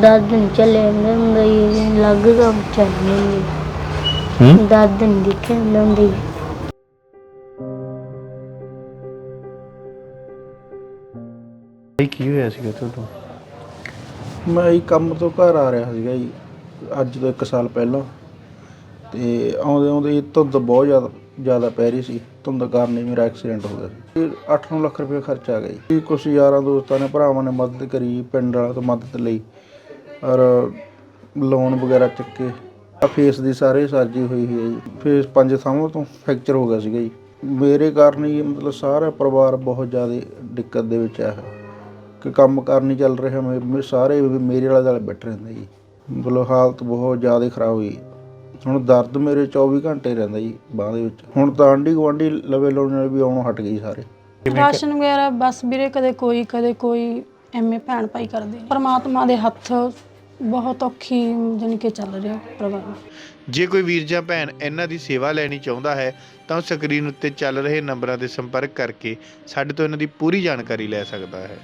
ਦਸ ਦਿਨ ਚੱਲੇ ਜਾਂਦੇ ਹੁੰਦੇ ਸੀ ਲੱਗ ਕੰਮ ਹੁੰਦੇ ਹੂੰ? ਦਸ ਦਿਨ ਦੇਖੇ ਹੁੰਦੇ ਹੁੰਦੇ ਕੀ ਹੋਇਆ ਸੀਗਾ ਤੁਹਾਨੂੰ ਮੈਂ ਇਹ ਕੰਮ ਤੋਂ ਘਰ ਆ ਰਿਹਾ ਸੀਗਾ ਜੀ, ਅੱਜ ਤੋਂ ਇੱਕ ਸਾਲ ਪਹਿਲਾਂ। ਅਤੇ ਆਉਂਦੇ ਆਉਂਦੇ ਧੁੰਦ ਬਹੁਤ ਜ਼ਿਆਦਾ ਜ਼ਿਆਦਾ ਪੈ ਰਹੀ ਸੀ। ਧੁੰਦ ਕਾਰਨ ਹੀ ਮੇਰਾ ਐਕਸੀਡੈਂਟ ਹੋ ਗਿਆ ਸੀ। 8-9 ਲੱਖ ਰੁਪਏ ਖਰਚਾ ਆ ਗਿਆ ਜੀ। ਕੁਛ ਯਾਰਾਂ ਦੋਸਤਾਂ ਨੇ ਭਰਾਵਾਂ ਨੇ ਮਦਦ ਕਰੀ ਪਿੰਡ ਵਾਲਿਆਂ ਤੋਂ ਮਦਦ ਲਈ। ਔਰ ਲੋਨ ਵਗੈਰਾ ਚੱਕੇ। ਆ ਫੇਸ ਦੀ ਸਾਰੇ ਸਰਜੀ ਹੋਈ ਹੋਈ ਹੈ ਜੀ। ਫੇਸ ਪੰਜ ਥਾਵਾਂ ਤੋਂ ਫ੍ਰੈਕਚਰ ਹੋ ਗਿਆ ਸੀਗਾ ਜੀ। ਮੇਰੇ ਕਾਰਨ ਹੀ ਮਤਲਬ ਸਾਰਾ ਪਰਿਵਾਰ ਬਹੁਤ ਜ਼ਿਆਦਾ ਦਿੱਕਤ ਦੇ ਵਿੱਚ ਆ। ਕਿ ਕੰਮ ਕਾਰ ਨਹੀਂ ਚੱਲ ਰਿਹਾ ਮੇ- ਸਾਰੇ ਮੇਰੇ ਵਾਲੇ ਦੁਆਲੇ ਬੈਠੇ ਰਹਿੰਦੇ ਜੀ। ਮਤਲਬ ਹਾਲਤ ਬਹੁਤ ਜ਼ਿਆਦਾ ਖਰਾਬ ਹੋਈ। ਹੁਣ ਦਰਦ ਮੇਰੇ 24 ਘੰਟੇ ਰਹਿੰਦਾ ਜੀ ਬਾਹ ਦੇ ਵਿੱਚ। ਹੁਣ ਤਾਂ ਆਂਢੀ ਗੁਆਂਢੀ ਲਵੇ ਲਾਉਣ ਵਾਲੇ ਵੀ ਆਉਣੋਂ ਹਟ ਗਈ ਸਾਰੇ। ਰਾਸ਼ਨ ਵਗੈਰਾ ਬਸ ਵੀਰੇ ਕਦੇ ਕੋਈ ਕਦੇ ਕੋਈ ਐਵੇਂ ਭੈਣ ਭਾਈ ਕਰਦੇ। ਪਰਮਾਤਮਾ ਦੇ ਹੱਥ ਬਹੁਤ ਔਖੀ ਜਾਣੀ ਕਿ ਚੱਲ ਰਿਹਾ ਪਰਿਵਾਰ। ਜੇ ਕੋਈ ਵੀਰ ਜਾਂ ਭੈਣ ਇਹਨਾਂ ਦੀ ਸੇਵਾ ਲੈਣੀ ਚਾਹੁੰਦਾ ਹੈ ਤਾਂ ਸਕਰੀਨ ਉੱਤੇ ਚੱਲ ਰਹੇ ਨੰਬਰਾਂ ਤੇ ਸੰਪਰਕ ਕਰਕੇ ਸਾਡੇ ਤੋਂ ਇਹਨਾਂ ਦੀ ਪੂਰੀ ਜਾਣਕਾਰੀ ਲੈ ਸਕਦਾ ਹੈ।